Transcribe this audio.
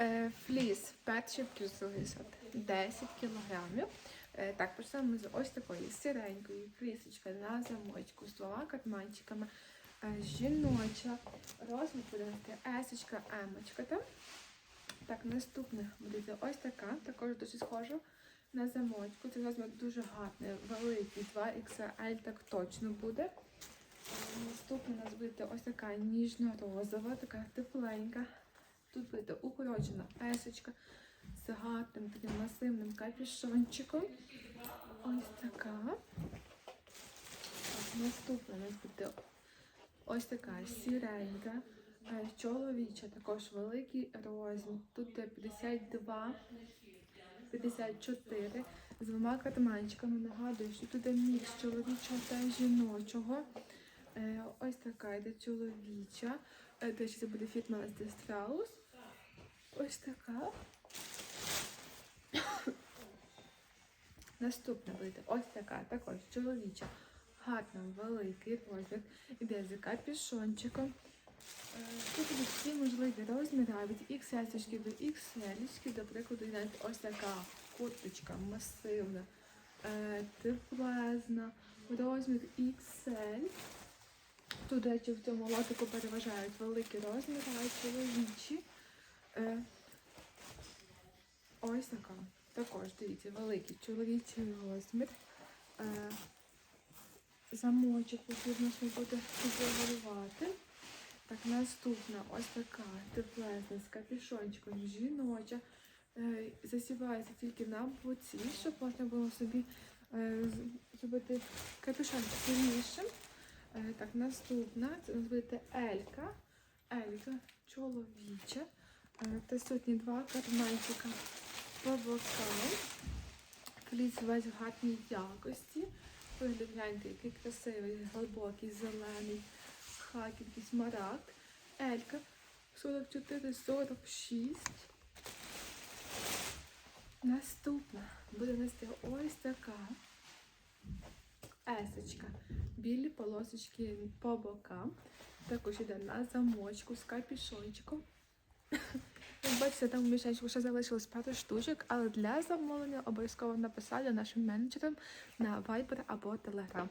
Е, Фліс перший плюс лисот 10 кілограмів. Е, Так, почнемо з ось такої сиренької флісочка на замочку з двома карманчиками. Е, Жіноча, розмір буде есочка, емочка там. Так, наступне буде ось така, також дуже схожа на замочку. Це розмір дуже гарний, великий, 2XL так точно буде. Е, Наступна у нас буде ось така ніжно-розова, така тепленька. Тут буде укорочена есочка з гарним таким масивним капюшончиком. Ось така. Так, наступна у нас буде ось така сіренька. Е, Чоловіча, також великий розмір. Тут 52, 54 з двома карманчиками. Нагадую, що тут мікс чоловічого та жіночого. Ось така йде чоловіча. Е, До це буде фітмелес Страус. Ось така. Наступна буде ось така, також чоловіча. Гарно великий розмір. Іде з капюшончиком. Е, Тут всі можливі розміри, від XS до XL, до прикладу, ось така курточка масивна, е, теплезна, розмір XL. Тут, до речі, в цьому лотику переважають великі розміри, а чоловічі. Е, Ось така. Також, дивіться, великий чоловічий розмір. Е, Замочок потрібно буде завалювати. Так, наступна ось така теплесна з капюшончиком жіноча. Е, Засівається тільки на боці, щоб можна було собі е, зробити капюшон сильнішим. Е, Так, наступна, це називається Елька. Елька чоловіча. Е, Присутні два карманчика по бокам. Фліс весь в гарній якості. Гляньте, який красивий, глибокий, зелений, хаківський смарагд. Елька 44-46. Наступна буде нести ось така есочка. Білі полосочки по бокам. Також йде на замочку з капішончиком. Як бачите, там в мішечку ще залишилось пару штучок, але для замовлення обов'язково написали нашим менеджерам на Viber або Telegram.